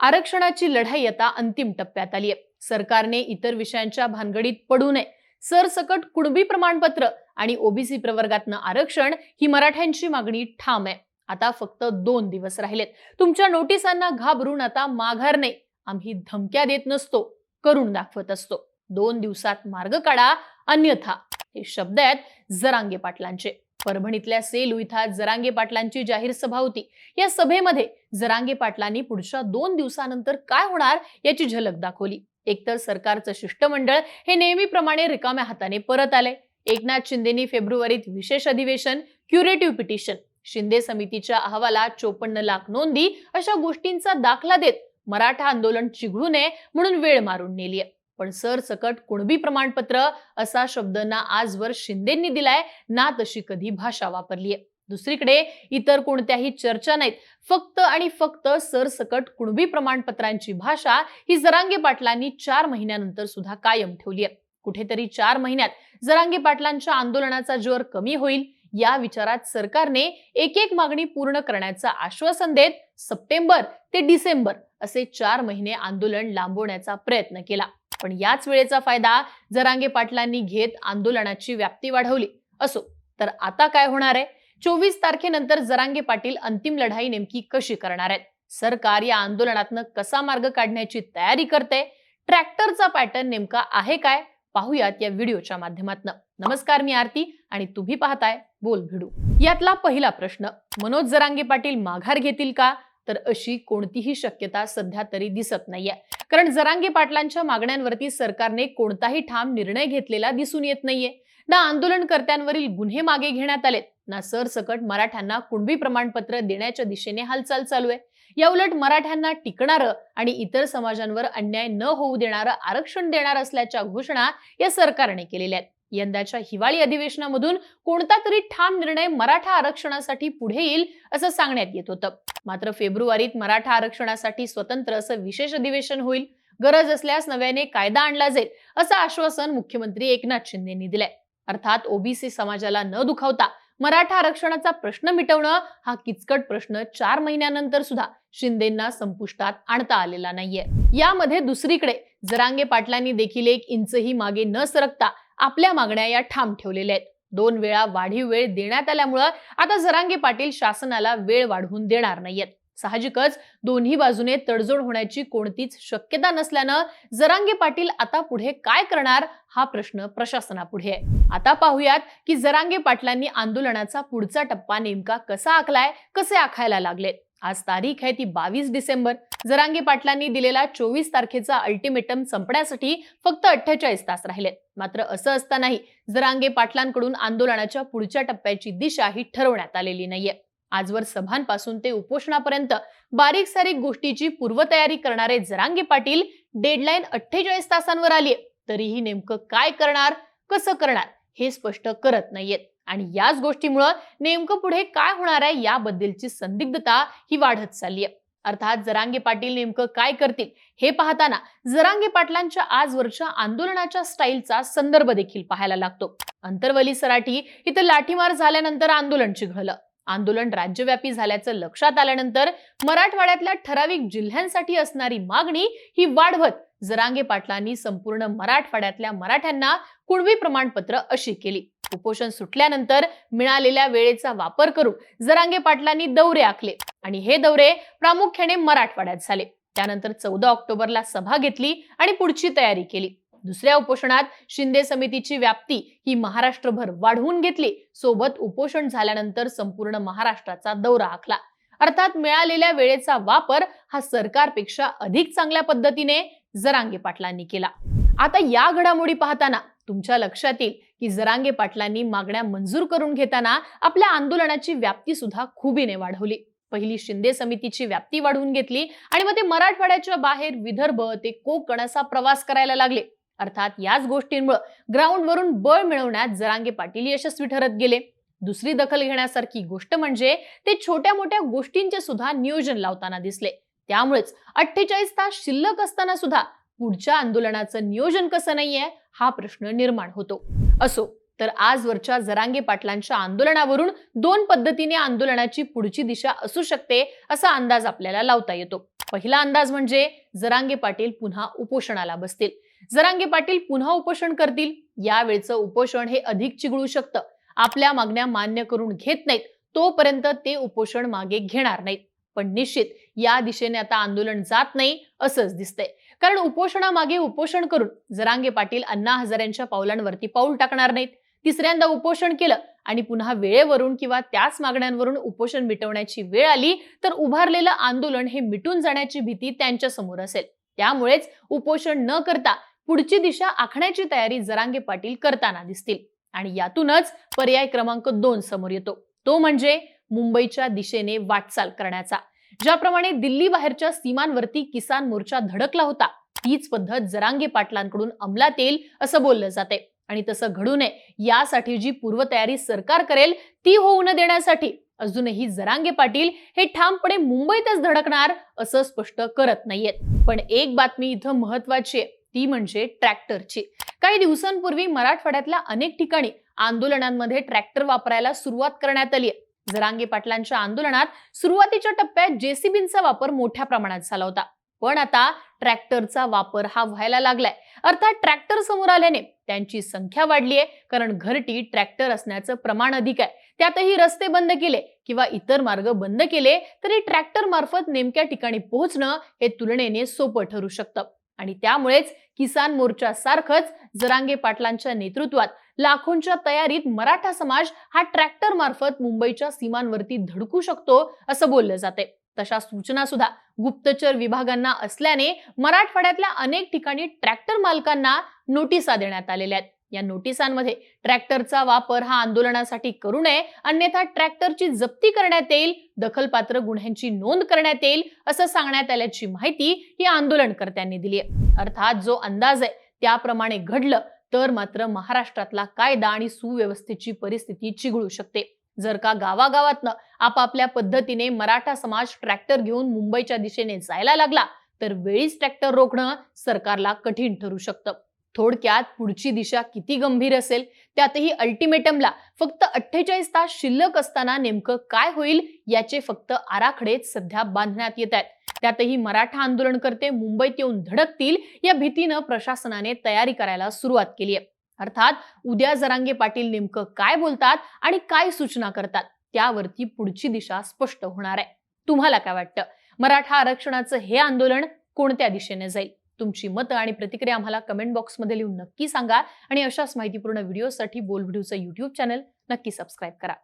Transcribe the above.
आरक्षणाची लढाई आता अंतिम टप्प्यात आली आहे सरकारने इतर विषयांच्या भानगडीत पडू नये. सरसकट कुणबी प्रमाणपत्र आणि ओबीसी प्रवर्गातनं आरक्षण ही मराठ्यांची मागणी ठाम आहे. आता फक्त दोन दिवस राहिलेत. तुमच्या नोटिसांना घाबरून आता माघार नाही. आम्ही धमक्या देत नसतो. करून दाखवत असतो. दोन दिवसात मार्ग काढा. अन्यथा हे शब्द आहेत जरांगे पाटलांचे. परभणीतल्या सेलू इथं आज जरांगे पाटलांची जाहीर सभा होती. या सभेमध्ये जरांगे पाटलांनी पुढच्या दोन दिवसानंतर काय होणार याची झलक दाखवली. एकतर सरकारचं शिष्टमंडळ हे नेहमीप्रमाणे रिकाम्या हाताने परत आले एकनाथ शिंदेनी फेब्रुवारीत विशेष अधिवेशन क्युरेटिव्ह पिटिशन शिंदे समितीच्या अहवालात चोपन्न लाख नोंदी अशा गोष्टींचा दाखला देत मराठा आंदोलन चिघळू नये म्हणून वेळ मारून नेलीय. पण सरसकट कुणबी प्रमाणपत्र असा शब्द ना आजवर शिंदेंनी दिलाय ना तशी कधी भाषा वापरलीय. दुसरीकडे इतर कोणत्याही चर्चा नाहीत. फक्त आणि फक्त सरसकट कुणबी प्रमाणपत्रांची भाषा ही जरांगे पाटलांनी चार महिन्यानंतर सुद्धा कायम ठेवली आहे कुठेतरी चार महिन्यात जरांगे पाटलांच्या आंदोलनाचा जोर कमी होईल या विचारात सरकारने एक एक मागणी पूर्ण करण्याचं आश्वासन देत सप्टेंबर ते डिसेंबर असे चार महिने आंदोलन लांबवण्याचा प्रयत्न केला. पण याच वेळेचा फायदा जरांगे पाटलांनी घेत आंदोलनाची व्याप्ती वाढवली. असो तर आता काय होणार आहे? चोवीस तारखेनंतर जरांगे पाटील अंतिम लढाई नेमकी कशी करणार आहेत? सरकार या आंदोलनातनं कसा मार्ग काढण्याची तयारी करते? ट्रॅक्टरचा पॅटर्न नेमका आहे काय? पाहूयात या व्हिडिओच्या माध्यमातून. नमस्कार मी आरती आणि तुम्ही पाहताय बोल भिडू. यातला पहिला प्रश्न मनोज जरांगे पाटील माघार घेतील का? तर अशी कोणतीही शक्यता सध्या तरी दिसत नाहीये. कारण जरांगे पाटलांच्या मागण्यांवरती सरकारने कोणताही ठाम निर्णय घेतलेला दिसून येत नाहीये. ना आंदोलनकर्त्यांवरील गुन्हे मागे घेण्यात आलेत ना सरसकट मराठ्यांना कुणबी प्रमाणपत्र देण्याच्या दिशेने हालचाल चालू आहे. याउलट मराठ्यांना टिकणारं आणि इतर समाजांवर अन्याय न होऊ देणारं आरक्षण देणार असल्याच्या घोषणा या सरकारने केलेल्या आहेत. यंदाच्या हिवाळी अधिवेशनामधून कोणता तरी ठाम निर्णय मराठा आरक्षणासाठी पुढे येईल असं सांगण्यात येत होतं. मात्र फेब्रुवारीत मराठा आरक्षणासाठी स्वतंत्र असं विशेष अधिवेशन होईल. गरज असल्यास नव्याने कायदा आणला जाईल असं आश्वासन मुख्यमंत्री एकनाथ शिंदेनी दिलंय. अर्थात ओबीसी समाजाला न दुखावता मराठा आरक्षणाचा प्रश्न मिटवणं हा किचकट प्रश्न चार महिन्यानंतर सुद्धा शिंदेंना संपुष्टात आणता आलेला नाहीये. यामध्ये दुसरीकडे जरांगे पाटलांनी देखील एक इंचही मागे न सरकता आपल्या मागण्या या ठाम ठेवलेल्या आहेत. दोन वेळा वाढीव वेळ देण्यात आल्यामुळं आता जरांगे पाटील शासनाला वेळ वाढवून देणार नाहीयेत. साहजिकच दोन्ही बाजूने तडजोड होण्याची कोणतीच शक्यता नसल्यानं जरांगे पाटील आता पुढे काय करणार हा प्रश्न प्रशासनापुढे आहे. आता पाहूयात की जरांगे पाटलांनी आंदोलनाचा पुढचा टप्पा नेमका कसा आखलाय कसे आखायला लागलेत. आज तारीख आहे ती बावीस डिसेंबर. जरांगे पाटलांनी दिलेला चोवीस तारखेचा अल्टिमेटम संपण्यासाठी फक्त अठ्ठेचाळीस तास राहिलेत मात्र असं असतानाही जरांगे पाटलांकडून आंदोलनाच्या पुढच्या टप्प्याची दिशा ही ठरवण्यात आलेली नाहीये. आजवर सभांपासून ते उपोषणापर्यंत बारीक सारीक गोष्टीची पूर्वतयारी करणारे जरांगे पाटील डेडलाईन अठ्ठेचाळीस तासांवर आली तरीही नेमकं काय करणार कसं करणार हे स्पष्ट करत नाहीयेत. आणि याच गोष्टीमुळं नेमकं पुढे काय होणार आहे याबद्दलची संदिग्धता ही वाढत चालली आहे. अर्थात जरांगे पाटील नेमकं काय करतील हे पाहताना जरांगे पाटलांच्या आजवरच्या आंदोलनाच्या स्टाईलचा संदर्भ देखील पाहायला लागतो. अंतरवली सराठी इथं लाठीमार झाल्यानंतर आंदोलन चिघळलं. आंदोलन राज्यव्यापी झाल्याचं लक्षात आल्यानंतर मराठवाड्यातल्या ठराविक जिल्ह्यांसाठी असणारी मागणी ही वाढवत जरांगे पाटलांनी संपूर्ण मराठवाड्यातल्या मराठ्यांना कुणबी प्रमाणपत्र अशी केली. उपोषण सुटल्यानंतर मिळालेल्या वेळेचा वापर करून जरांगे पाटलांनी दौरे आखले. आणि हे दौरे प्रामुख्याने मराठवाड्यात झाले. त्यानंतर चौदा ऑक्टोबरला सभा घेतली आणि पुढची तयारी केली. दुसऱ्या उपोषणात शिंदे समितीची व्याप्ती ही महाराष्ट्रभर वाढवून घेतली. सोबत उपोषण झाल्यानंतर संपूर्ण महाराष्ट्राचा दौरा आखला. अर्थात मिळालेल्या वेळेचा वापर हा सरकारपेक्षा अधिक चांगल्या पद्धतीने जरांगे पाटलांनी केला. आता या घडामोडी पाहताना तुमच्या लक्षात येईल की जरांगे पाटलांनी मागण्या मंजूर करून घेताना आपल्या आंदोलनाची व्याप्ती सुद्धा खुबीने वाढवली. पहिली शिंदे समितीची व्याप्ती वाढवून घेतली आणि मग ते मराठवाड्याच्या बाहेर विदर्भ ते कोकण असा प्रवास करायला लागले. अर्थात याच गोष्टींमुळे ग्राउंडवरून बळ मिळवण्यात जरांगे पाटील यशस्वी ठरत गेले. दुसरी दखल घेण्यासारखी गोष्ट म्हणजे ते छोट्या मोठ्या गोष्टींचे सुद्धा नियोजन लावताना दिसले. त्यामुळेच अठ्ठेचाळीस तास शिल्लक असताना सुद्धा पुढच्या आंदोलनाचं नियोजन कसं नाहीये हा प्रश्न निर्माण होतो. असो तर आजवरच्या जरांगे पाटलांच्या आंदोलनावरून दोन पद्धतीने आंदोलनाची पुढची दिशा असू शकते असा अंदाज आपल्याला लावता येतो. पहिला अंदाज म्हणजे जरांगे पाटील पुन्हा उपोषणाला बसतील. जरांगे पाटील पुन्हा उपोषण करतील? यावेळचं उपोषण हे अधिक चिघळू शकतं. आपल्या मागण्या मान्य करून घेत नाहीत. तोपर्यंत ते उपोषण मागे घेणार नाहीत. पण निश्चित या दिशेने आता आंदोलन जात नाही असंच दिसतंय. कारण उपोषणामागे उपोषण करून जरांगे पाटील अण्णा हजारेंच्या पावलांवरती पाऊल टाकणार नाहीत. तिसऱ्यांदा उपोषण केलं आणि पुन्हा वेळेवरून किंवा त्याच मागण्यांवरून उपोषण मिटवण्याची वेळ आली तर उभारलेलं आंदोलन हे मिटून जाण्याची भीती त्यांच्यासमोर असेल. त्यामुळेच उपोषण न करता पुढची दिशा आखण्याची तयारी जरांगे पाटील करताना दिसतील. आणि यातूनच पर्याय क्रमांक दोन समोर येतो. तो म्हणजे मुंबईच्या दिशेने वाटचाल करण्याचा. ज्याप्रमाणे दिल्ली बाहेरच्या सीमांवरती किसान मोर्चा धडकला होता तीच पद्धत जरांगे पाटलांकडून अंमलात येईल असं बोललं जाते आणि तसं घडू नये यासाठी जी पूर्वतयारी सरकार करेल ती होऊ न देण्यासाठी अजूनही जरांगे पाटील हे ठामपणे मुंबईतच धडकणार असं स्पष्ट करत नाहीयेत. पण एक बातमी इथं महत्वाची आहे ती म्हणजे ट्रॅक्टरची. काही दिवसांपूर्वी मराठवाड्यातल्या अनेक ठिकाणी आंदोलनांमध्ये ट्रॅक्टर वापरायला सुरुवात करण्यात आली आहे. जरांगे पाटलांच्या आंदोलनात सुरुवातीच्या टप्प्यात जेसीबींचा वापर मोठ्या प्रमाणात झाला होता. पण आता ट्रॅक्टरचा वापर हा व्हायला लागलाय. अर्थात ट्रॅक्टर समोर आल्याने त्यांची संख्या वाढली आहे कारण घरटी ट्रॅक्टर असण्याचं प्रमाण अधिक आहे. त्यातही रस्ते बंद केले किंवा इतर मार्ग बंद केले तरी ट्रॅक्टर मार्फत नेमक्या ठिकाणी पोहोचणं हे तुलनेने सोपं ठरू शकतं. आणि त्यामुळेच किसान मोर्चा सारखंच जरांगे पाटलांच्या नेतृत्वात लाखोंच्या तयारीत मराठा समाज हा ट्रॅक्टर मार्फत मुंबईच्या सीमांवरती धडकू शकतो असं बोललं जाते तशा सूचना सुद्धा गुप्तचर विभागांना असल्याने मराठवाड्यातल्या अनेक ठिकाणी ट्रॅक्टर मालकांना नोटिसा देण्यात आलेल्या आहेत. या नोटिसांमध्ये ट्रॅक्टरचा वापर हा आंदोलनासाठी करू नये अन्यथा ट्रॅक्टरची जप्ती करण्यात येईल दखलपात्र गुन्ह्यांची नोंद करण्यात येईल असं सांगण्यात आल्याची माहिती ही आंदोलनकर्त्यांनी दिली आहे. अर्थात जो अंदाज आहे त्याप्रमाणे घडलं तर मात्र महाराष्ट्रातला कायदा आणि सुव्यवस्थेची परिस्थिती चिघळू शकते. जर का गावागावातनं आपापल्या पद्धतीने मराठा समाज ट्रॅक्टर घेऊन मुंबईच्या दिशेने जायला लागला तर वेळीच ट्रॅक्टर रोखणं सरकारला कठीण ठरू शकतं. थोडक्यात पुढची दिशा किती गंभीर असेल त्यातही अल्टिमेटमला फक्त अठ्ठेचाळीस तास शिल्लक असताना नेमकं काय होईल याचे फक्त आराखडेच सध्या बांधण्यात येत आहेत. त्यातही मराठा आंदोलनकर्ते मुंबईत येऊन धडकतील या भीतीनं प्रशासनाने तयारी करायला सुरुवात केली आहे. अर्थात उद्या जरांगे पाटील नेमकं काय बोलतात आणि काय सूचना करतात त्यावरती पुढची दिशा स्पष्ट होणार आहे. तुम्हाला काय वाटतं? मराठा आरक्षणाचं हे आंदोलन कोणत्या दिशेने जाईल? तुमची मतं आणि प्रतिक्रिया आम्हाला कमेंट बॉक्समध्ये लिहून नक्की सांगा. आणि अशाच माहितीपूर्ण व्हिडिओसाठी बोल व्हिडिओचं युट्यूब चॅनल नक्की सबस्क्राईब करा.